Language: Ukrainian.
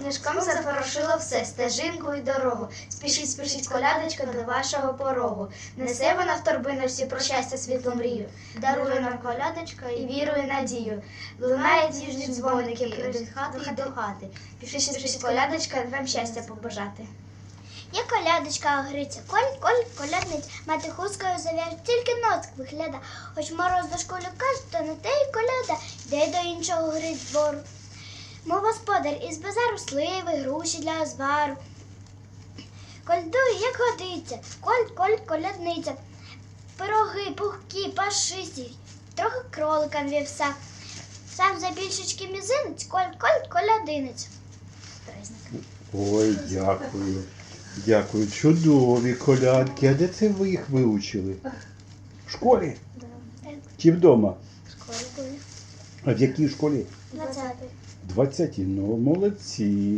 Сніжком запорошило все, стежинку і дорогу. Спішіть, спішіть, колядочка до вашого порогу. Несе вона в торбину всі про щастя світлу мрію. Дарує нам колядочка і віру і надію. Лунає діжні дзвоники від хати і до хати. Пішли, спішіть, колядочка, вам щастя побажати. Є колядочка Гриця, коль, коль, колядниць, мати хусткою зав'яже, тільки носик вигляда. Хоч мороз до школі каже, то не те й коляда, йде до іншого гриць двору. Мов господар із базару сливи, груші для озвару. Кольдує, як годиться, коль, коль, колядниця. Пироги, пухкі, пашисті, трохи кролика вівса. Сам за більшечки мізинець, коль, коль, колядинець. Ой, дякую. Дякую. Чудові колядки. А де це ви їх вивчили? В школі? Чи вдома? А в якій школі? Двадцятий. 20. Ну, молодці.